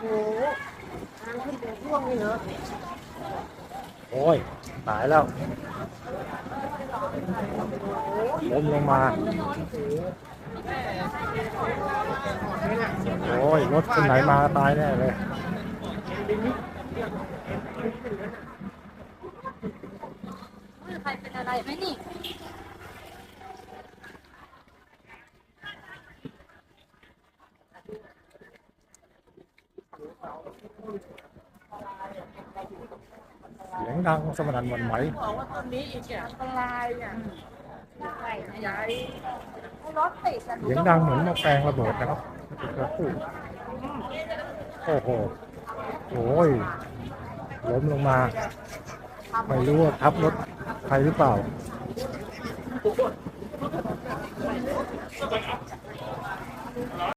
โอ้โหน้ำขึ้นเป็นช่วงนี่เหรอโอ้ย ตายแล้วล้มลงมา โอ้ย รถคันไหนมาตายแน่เลยมือใครเป็นอะไรไหมนี่ เสียงดังสนั่นหวันไหวบอกว่าต้นนี้อีกเนี่ยอันตรายเนี่ยใหญ่รถติดกันเสียงดังเหมือนหม้อแปลงระเบิดนะครับกระตู้โอ้โหโอ้ยล้มลงมา ไม่รู้ว่าทับรถใครหรือเปล่า